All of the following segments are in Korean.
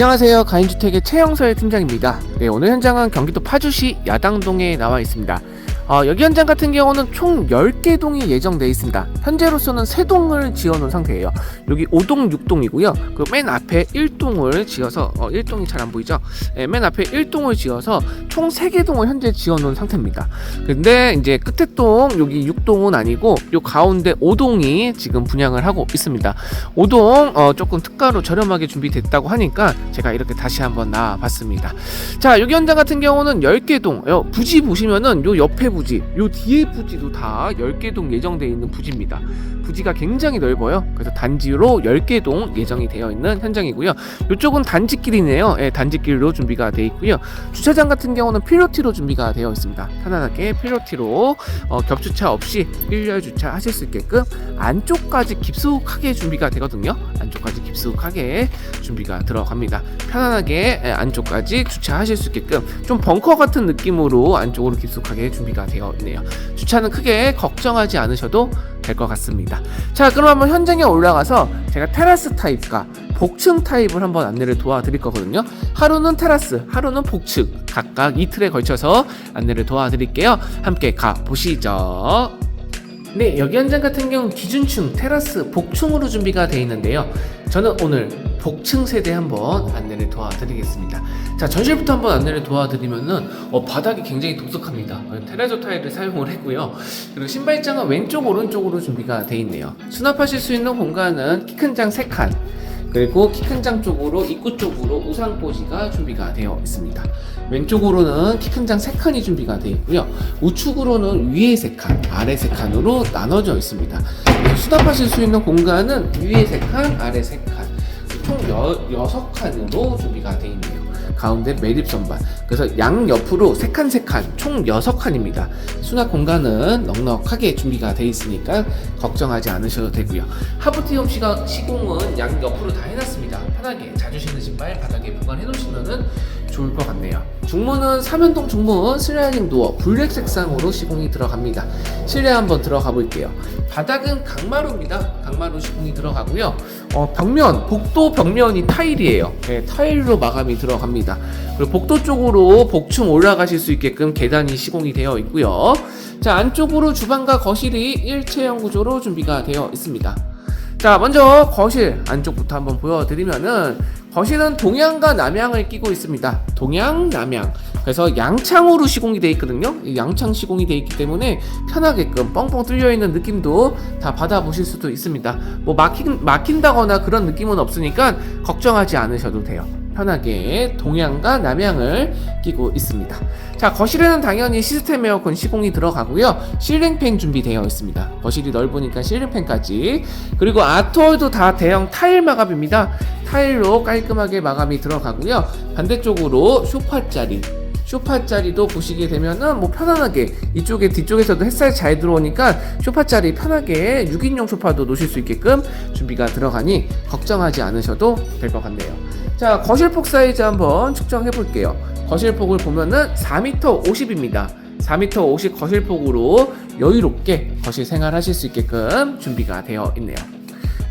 안녕하세요. 가인주택의 최영서의 팀장입니다. 네, 오늘 현장은 경기도 파주시 야당동에 나와 있습니다. 어, 여기 현장 같은 경우는 총 10개 동이 예정되어 있습니다. 현재로서는 3동을 지어놓은 상태예요. 여기 5동, 6동이고요. 그 맨 앞에 1동을 지어서, 어, 1동이 잘 안 보이죠? 네, 맨 앞에 1동을 지어서 총 3개 동을 현재 지어놓은 상태입니다. 근데 이제 끝에 동, 여기 6동은 아니고, 요 가운데 5동이 지금 분양을 하고 있습니다. 5동, 어, 조금 특가로 저렴하게 준비됐다고 하니까 제가 이렇게 다시 한번 나와봤습니다. 자, 여기 현장 같은 경우는 10개 동, 어, 부지 보시면은 요 옆에 부지, 요 뒤에 부지도 다 10개 동 예정되어 있는 부지입니다. 부지가 굉장히 넓어요. 그래서 단지로 10개 동 예정이 되어 있는 현장이고요. 이쪽은 단지길이네요. 예, 단지길로 준비가 되어 있고요. 주차장 같은 경우는 필로티로 준비가 되어 있습니다. 편안하게 필로티로 어, 겹주차 없이 일렬 주차 하실 수 있게끔 안쪽까지 깊숙하게 준비가 되거든요. 안쪽까지 깊숙하게 준비가 들어갑니다. 편안하게 예, 안쪽까지 주차하실 수 있게끔 좀 벙커 같은 느낌으로 안쪽으로 깊숙하게 준비가 되어 있네요. 주차는 크게 걱정하지 않으셔도 될 것 같습니다. 자, 그럼 한번 현장에 올라가서 제가 테라스 타입과 복층 타입을 한번 안내를 도와드릴 거거든요. 하루는 테라스, 하루는 복층 각각 이틀에 걸쳐서 안내를 도와드릴게요. 함께 가 보시죠. 네, 여기 현장 같은 경우 기준층, 테라스, 복층으로 준비가 되어 있는데요. 저는 오늘 복층 세대 한번 안내를 도와드리겠습니다. 자, 전실부터 한번 안내를 도와드리면은 어, 바닥이 굉장히 독특합니다. 어, 테라조 타일을 사용을 했고요. 그리고 신발장은 왼쪽 오른쪽으로 준비가 되어 있네요. 수납하실 수 있는 공간은 키 큰 장 3칸. 그리고 키 큰 장 쪽으로 입구 쪽으로 우상꽂이가 준비가 되어 있습니다. 왼쪽으로는 키 큰 장 3칸이 준비가 되어 있고요. 우측으로는 위에 3칸, 아래 3칸으로 나눠져 있습니다. 수납하실 수 있는 공간은 위에 3칸, 아래 3칸. 총 여, 6칸으로 준비가 되어 있네요. 가운데 매립 선반. 그래서 양 옆으로 3칸 3칸 총 6칸입니다. 수납 공간은 넉넉하게 준비가 되어 있으니까 걱정하지 않으셔도 되고요. 하부티움 시가 시공은 양 옆으로 다 해놨습니다. 편하게 자주 신는 신발 바닥에 보관해 놓으시면은 좋을 것 같네요. 중문은 삼연동 중문 슬라이딩 도어 블랙 색상으로 시공이 들어갑니다. 실내 한번 들어가 볼게요. 바닥은 강마루입니다. 강마루 시공이 들어가고요. 어, 벽면, 복도 벽면이 타일이에요. 네, 타일로 마감이 들어갑니다. 그리고 복도 쪽으로 복층 올라가실 수 있게끔 계단이 시공이 되어 있고요. 자, 안쪽으로 주방과 거실이 일체형 구조로 준비가 되어 있습니다. 자, 먼저 거실 안쪽부터 한번 보여드리면은 거실은 동양과 남양을 끼고 있습니다. 동양, 남양. 그래서 양창으로 시공이 되어 있거든요. 이 양창 시공이 되어 있기 때문에 편하게끔 뻥뻥 뚫려 있는 느낌도 다 받아보실 수도 있습니다. 뭐 막힌, 막힌다거나 그런 느낌은 없으니까 걱정하지 않으셔도 돼요. 편하게 동양과 남양을 끼고 있습니다. 자, 거실에는 당연히 시스템 에어컨 시공이 들어가고요. 실링팬 준비되어 있습니다. 거실이 넓으니까 실링팬까지. 그리고 아트월도 다 대형 타일 마감입니다. 타일로 깔끔하게 마감이 들어가고요. 반대쪽으로 소파 자리 쇼파 자리도 보시게 되면은 뭐 편안하게 이쪽에 뒤쪽에서도 햇살 잘 들어오니까 쇼파 자리 편하게 6인용 소파도 놓으실 수 있게끔 준비가 들어가니 걱정하지 않으셔도 될 것 같네요. 자, 거실폭 사이즈 한번 측정해 볼게요. 거실폭을 보면은 4m 50입니다. 4m 50 거실폭으로 여유롭게 거실 생활하실 수 있게끔 준비가 되어 있네요.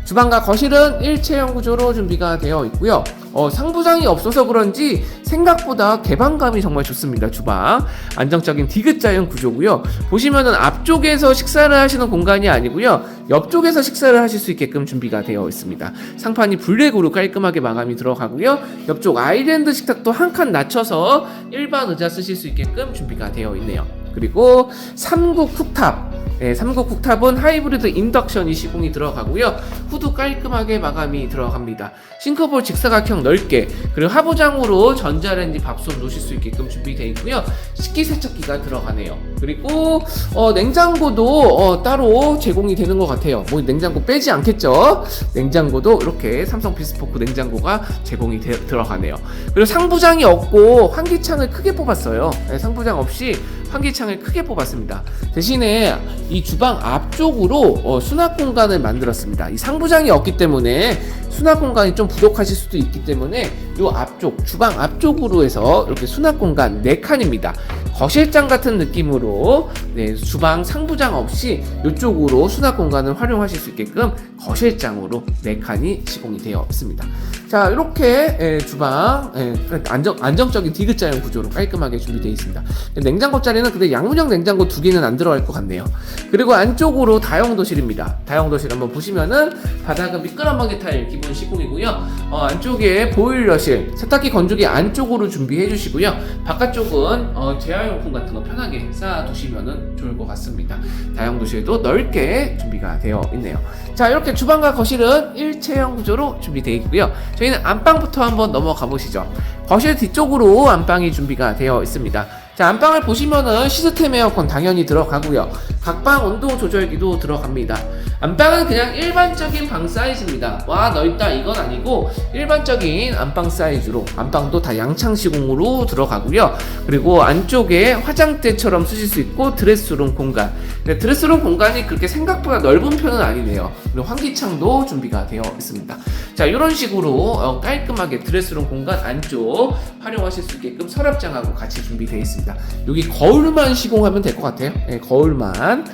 주방과 거실은 일체형 구조로 준비가 되어 있고요. 어, 상부장이 없어서 그런지 생각보다 개방감이 정말 좋습니다. 주방 안정적인 디귿자형 구조고요. 보시면은 앞쪽에서 식사를 하시는 공간이 아니고요. 옆쪽에서 식사를 하실 수 있게끔 준비가 되어 있습니다. 상판이 블랙으로 깔끔하게 마감이 들어가고요. 옆쪽 아일랜드 식탁도 한 칸 낮춰서 일반 의자 쓰실 수 있게끔 준비가 되어 있네요. 그리고 삼국 쿡탑 네, 삼국 쿡탑은 하이브리드 인덕션이 시공이 들어가고요. 후드 깔끔하게 마감이 들어갑니다. 싱크볼 직사각형 넓게 그리고 하부장으로 전자레인지 밥솥 놓으실 수 있게끔 준비되어 있고요. 식기세척기가 들어가네요. 그리고 어, 냉장고도 어, 따로 제공이 되는 것 같아요. 뭐 냉장고 빼지 않겠죠? 냉장고도 이렇게 삼성 비스포크 냉장고가 제공이 되, 들어가네요. 그리고 상부장이 없고 환기창을 크게 뽑았어요. 네, 상부장 없이 환기창을 크게 뽑았습니다. 대신에 이 주방 앞쪽으로 어, 수납 공간을 만들었습니다. 이 상부장이 없기 때문에 수납 공간이 좀 부족하실 수도 있기 때문에 이 앞쪽 주방 앞쪽으로 해서 이렇게 수납 공간 4칸입니다. 거실장 같은 느낌으로 네, 주방 상부장 없이 이쪽으로 수납 공간을 활용하실 수 있게끔 거실장으로 4칸이 시공이 되어 있습니다. 자 이렇게 예, 주방 예, 안정, 안정적인 디귿자형 구조로 깔끔하게 준비되어 있습니다 냉장고 자리는 근데 양문형 냉장고 두 개는 안 들어갈 것 같네요 그리고 안쪽으로 다용도실입니다 다용도실 한번 보시면은 바닥은 미끄럼방개 타일 기본 시공이고요 어, 안쪽에 보일러실 세탁기 건조기 안쪽으로 준비해 주시고요. 바깥쪽은 어, 재활용품 같은 거 편하게 쌓아 두시면 좋을 것 같습니다. 다용도실도 넓게 준비가 되어 있네요. 자 이렇게 주방과 거실은 일체형 구조로 준비되어 있고요. 저희는 안방부터 한번 넘어가 보시죠. 거실 뒤쪽으로 안방이 준비가 되어 있습니다 자 안방을 보시면은 시스템 에어컨 당연히 들어가고요. 각방 온도 조절기도 들어갑니다. 안방은 그냥 일반적인 방 사이즈입니다. 와 넓다 이건 아니고 일반적인 안방 사이즈로 안방도 다 양창 시공으로 들어가고요. 그리고 안쪽에 화장대처럼 쓰실 수 있고 드레스룸 공간. 네, 드레스룸 공간이 그렇게 생각보다 넓은 편은 아니네요. 그리고 환기창도 준비가 되어 있습니다. 자 이런 식으로 어, 깔끔하게 드레스룸 공간 안쪽 활용하실 수 있게끔 서랍장하고 같이 준비되어 있습니다 여기 거울만 시공하면 될 것 같아요. 네, 거울만.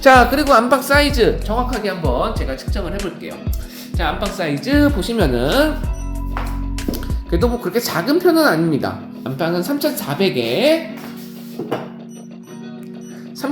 자 그리고 안방 사이즈 정확하게 한번 제가 측정을 해볼게요. 자 안방 사이즈 보시면은 그래도 뭐 그렇게 작은 편은 아닙니다. 안방은 3400에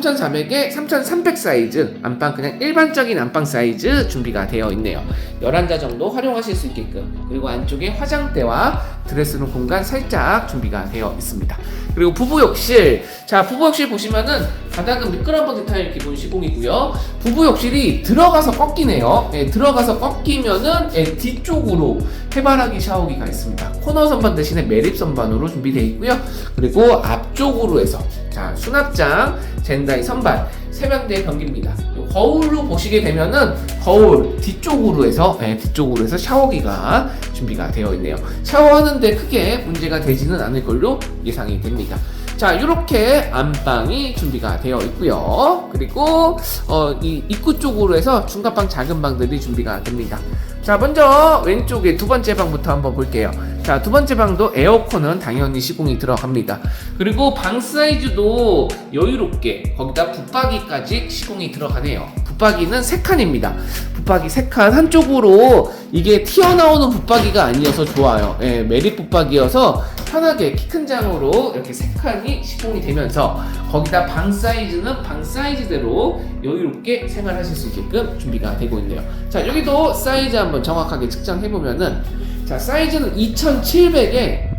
3400에 3300 사이즈 안방 그냥 일반적인 안방 사이즈 준비가 되어 있네요. 11자 정도 활용하실 수 있게끔. 그리고 안쪽에 화장대와 드레스룸 공간 살짝 준비가 되어 있습니다. 그리고 부부 욕실. 자 부부 욕실 보시면은 바닥은 미끄럼번 디타일 기본 시공이고요 부부 욕실이 들어가서 꺾이네요 예, 들어가서 꺾이면은 예, 뒤쪽으로 해바라기 샤워기가 있습니다 코너 선반 대신에 매립 선반으로 준비되어 있고요 그리고 앞쪽으로 해서 자 수납장 젠다이 선반 세면대 변기입니다. 거울로 보시게 되면은 거울 뒤쪽으로 해서 네, 뒤쪽으로 해서 샤워기가 준비가 되어 있네요. 샤워하는데 크게 문제가 되지는 않을 걸로 예상이 됩니다. 자, 이렇게 안방이 준비가 되어 있고요. 그리고 어, 이 입구 쪽으로 해서 중간방 작은 방들이 준비가 됩니다. 자, 먼저 왼쪽에 두 번째 방부터 한번 볼게요. 자, 두 번째 방도 에어컨은 당연히 시공이 들어갑니다. 그리고 방 사이즈도 여유롭게 거기다 붙박이까지 시공이 들어가네요. 붙박이는 3칸입니다. 붙박이 3칸 한쪽으로 이게 튀어나오는 붙박이가 아니어서 좋아요. 예, 매립 붙박이어서 편하게 키 큰 장으로 이렇게 3칸이 시공이 되면서 거기다 방 사이즈는 방 사이즈대로 여유롭게 생활하실 수 있게끔 준비가 되고 있네요. 자, 여기도 사이즈 한번 정확하게 측정해 보면은 자, 사이즈는 2700에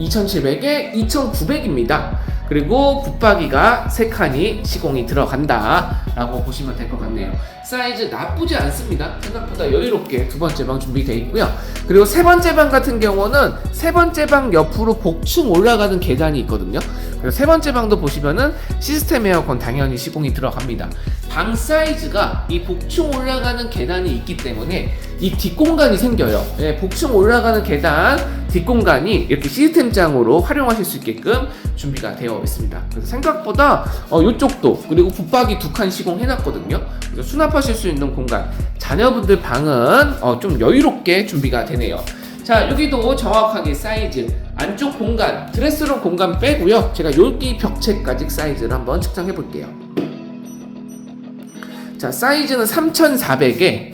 2700에 2900입니다. 그리고 붙박이가 3칸이 시공이 들어간다 라고 보시면 될 것 같네요 사이즈 나쁘지 않습니다. 생각보다 여유롭게 두 번째 방 준비되어 있고요. 그리고 세 번째 방 같은 경우는 세 번째 방 옆으로 복층 올라가는 계단이 있거든요. 그리고 세 번째 방도 보시면은 시스템 에어컨 당연히 시공이 들어갑니다. 방 사이즈가 이 복층 올라가는 계단이 있기 때문에 이 뒷공간이 생겨요. 예, 복층 올라가는 계단 뒷공간이 이렇게 시스템장으로 활용하실 수 있게끔 준비가 되어 있습니다. 그래서 생각보다 어, 이쪽도 그리고 붙박이 두 칸 시공해놨거든요. 그래서 수납하 실 수 있는 공간, 자녀분들 방은 어, 좀 여유롭게 준비가 되네요. 자 여기도 정확하게 사이즈. 안쪽 공간 드레스룸 공간 빼고요. 제가 여기 벽체까지 사이즈를 한번 측정해 볼게요. 자 사이즈는 3400에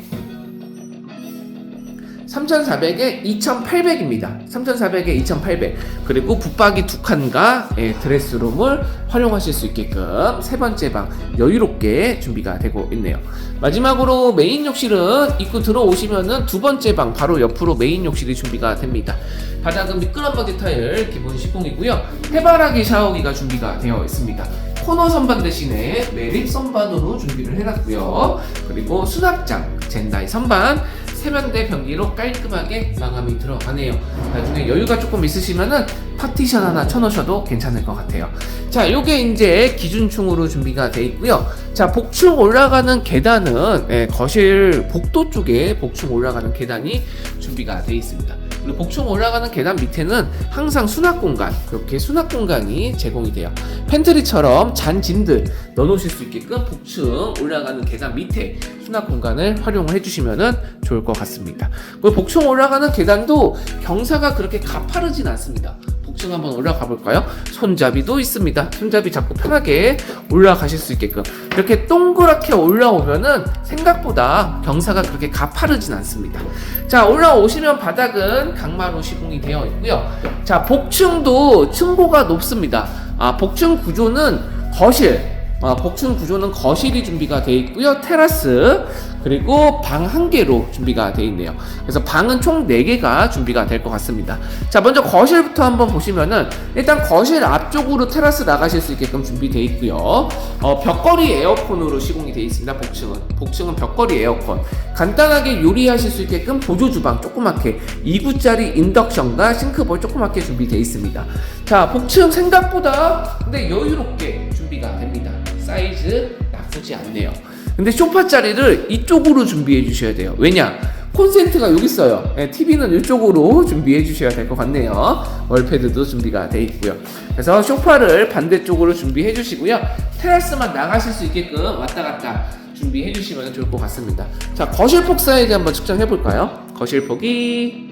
3400에 2800입니다. 3400에 2800. 그리고 붙박이 두 칸과 예, 드레스룸을 활용하실 수 있게끔 세 번째 방 여유롭게 준비가 되고 있네요. 마지막으로 메인 욕실은 입구 들어오시면은 두 번째 방 바로 옆으로 메인 욕실이 준비가 됩니다. 바닥은 미끄럼버기 타일 기본 시공이고요. 해바라기 샤워기가 준비가 되어 있습니다. 코너 선반 대신에 매립 선반으로 준비를 해놨고요. 그리고 수납장, 젠다이 선반, 세면대 변기로 깔끔하게 마감이 들어가네요. 나중에 여유가 조금 있으시면은 파티션 하나 쳐놓으셔도 괜찮을 것 같아요. 자, 요게 이제 기준층으로 준비가 돼 있고요. 자, 복층 올라가는 계단은 예, 거실 복도 쪽에 복층 올라가는 계단이 준비가 돼 있습니다. 복층 올라가는 계단 밑에는 항상 수납 공간, 그렇게 수납 공간이 제공이 돼요. 팬트리처럼 잔 짐들 넣어놓으실 수 있게끔 복층 올라가는 계단 밑에 수납 공간을 활용을 해주시면 좋을 것 같습니다. 그리고 복층 올라가는 계단도 경사가 그렇게 가파르진 않습니다. 복층 한번 올라가 볼까요? 손잡이도 있습니다. 손잡이 잡고 편하게 올라가실 수 있게끔 이렇게 동그랗게 올라오면은 생각보다 경사가 그렇게 가파르진 않습니다. 자 올라오시면 바닥은 강마루 시공이 되어 있고요. 자 복층도 층고가 높습니다. 아 복층 구조는 거실 아, 복층 구조는 거실이 준비가 되어 있고요. 테라스 그리고 방 한 개로 준비가 되어 있네요. 그래서 방은 총 4개가 준비가 될 것 같습니다. 자, 먼저 거실부터 한번 보시면은 일단 거실 앞쪽으로 테라스 나가실 수 있게끔 준비되어 있고요. 어, 벽걸이 에어컨으로 시공이 되어 있습니다. 복층은. 복층은 벽걸이 에어컨. 간단하게 요리하실 수 있게끔 보조 주방 조그맣게 2구짜리 인덕션과 싱크볼 조그맣게 준비되어 있습니다. 자, 복층 생각보다 근데 여유롭게 준비가 됩니다. 사이즈 나쁘지 않네요. 근데 소파 자리를 이쪽으로 준비해 주셔야 돼요. 왜냐? 콘센트가 여기 있어요. 네, TV는 이쪽으로 준비해 주셔야 될 것 같네요. 월패드도 준비가 돼 있고요. 그래서 소파를 반대쪽으로 준비해 주시고요. 테라스만 나가실 수 있게끔 왔다 갔다 준비해 주시면 좋을 것 같습니다. 자, 거실폭 사이즈 한번 측정해 볼까요? 거실폭이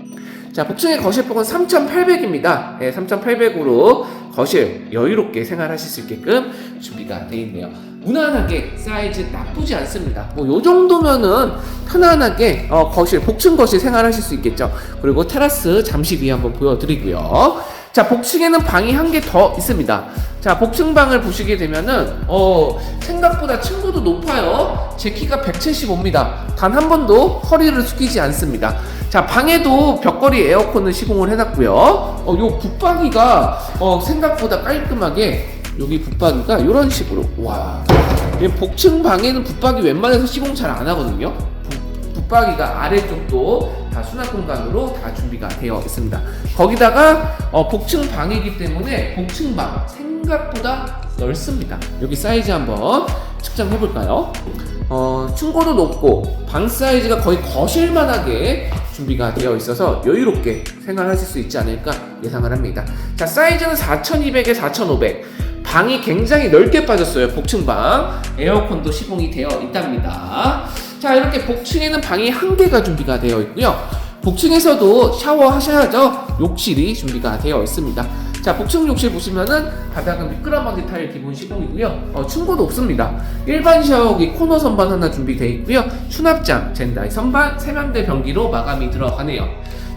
자, 복층의 거실폭은 3,800입니다. 네, 3,800으로 거실 여유롭게 생활하실 수 있게끔 준비가 되어 있네요. 무난하게 사이즈 나쁘지 않습니다. 뭐 요 정도면은 편안하게 어, 거실 복층 거실 생활하실 수 있겠죠. 그리고 테라스 잠시 뒤에 한번 보여드리고요. 자, 복층에는 방이 한 개 더 있습니다. 자, 복층방을 보시게 되면은 어, 생각보다 층고도 높아요. 제 키가 175입니다. 단 한 번도 허리를 숙이지 않습니다. 자, 방에도 벽걸이 에어컨을 시공을 해놨고요. 어, 요 붙박이가 어, 생각보다 깔끔하게 여기 붙박이가 이런 식으로 와. 이 복층 방에는 붙박이 웬만해서 시공 잘 안 하거든요. 붙- 붙박이가 아래쪽도 다 수납 공간으로 다 준비가 되어 있습니다. 거기다가 어, 복층 방이기 때문에 복층 방 생각보다 넓습니다. 여기 사이즈 한번 측정해 볼까요? 어, 층고도 높고 방 사이즈가 거의 거실만하게 준비가 되어 있어서 여유롭게 생활하실 수 있지 않을까 예상을 합니다. 자, 사이즈는 4200에 4500. 방이 굉장히 넓게 빠졌어요. 복층방. 에어컨도 시공이 되어 있답니다. 자, 이렇게 복층에는 방이 한 개가 준비가 되어 있고요. 복층에서도 샤워하셔야죠. 욕실이 준비가 되어 있습니다. 자, 복층 욕실 보시면은 바닥은 미끄럼방지 타일 기본 시공이고요. 어, 층고도 없습니다. 일반 샤워기 코너 선반 하나 준비되어 있고요. 수납장, 젠다이 선반, 세면대 변기로 마감이 들어가네요.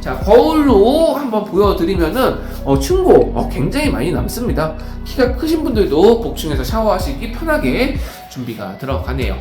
자, 거울로 한번 보여드리면은 어, 층고 어, 굉장히 많이 남습니다. 키가 크신 분들도 복층에서 샤워하시기 편하게 준비가 들어가네요.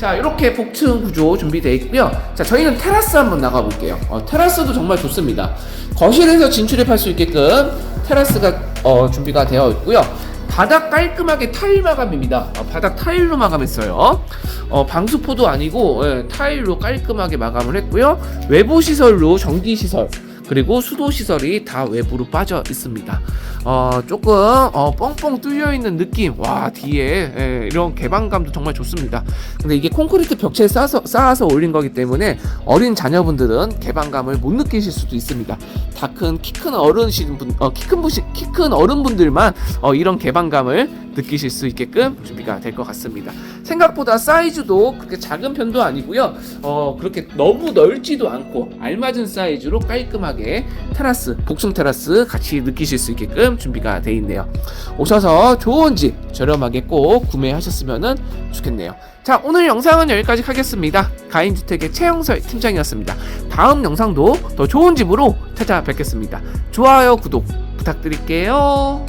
자, 이렇게 복층 구조 준비되어 있고요. 자, 저희는 테라스 한번 나가 볼게요. 어, 테라스도 정말 좋습니다. 거실에서 진출입할 수 있게끔 테라스가 어, 준비가 되어 있고요. 바닥 깔끔하게 타일 마감입니다. 어, 바닥 타일로 마감했어요. 어, 방수포도 아니고 예, 타일로 깔끔하게 마감을 했고요. 외부 시설로 전기 시설 그리고 수도 시설이 다 외부로 빠져 있습니다. 어, 조금 어, 뻥뻥 뚫려 있는 느낌. 와 뒤에 예, 이런 개방감도 정말 좋습니다. 근데 이게 콘크리트 벽체에 쌓아서, 쌓아서 올린 거기 때문에 어린 자녀분들은 개방감을 못 느끼실 수도 있습니다. 다 큰 키 큰 어른이신 분, 어, 키큰 분키 큰 어른분들만 어, 이런 개방감을 느끼실 수 있게끔 준비가 될 것 같습니다. 생각보다 사이즈도 그렇게 작은 편도 아니고요. 어, 그렇게 너무 넓지도 않고 알맞은 사이즈로 깔끔하게 테라스, 복층 테라스 같이 느끼실 수 있게끔 준비가 돼 있네요. 오셔서 좋은 집 저렴하게 꼭 구매하셨으면 좋겠네요. 자, 오늘 영상은 여기까지 하겠습니다. 가인주택의 최영설 팀장이었습니다. 다음 영상도 더 좋은 집으로 찾아뵙겠습니다. 좋아요, 구독 부탁드릴게요.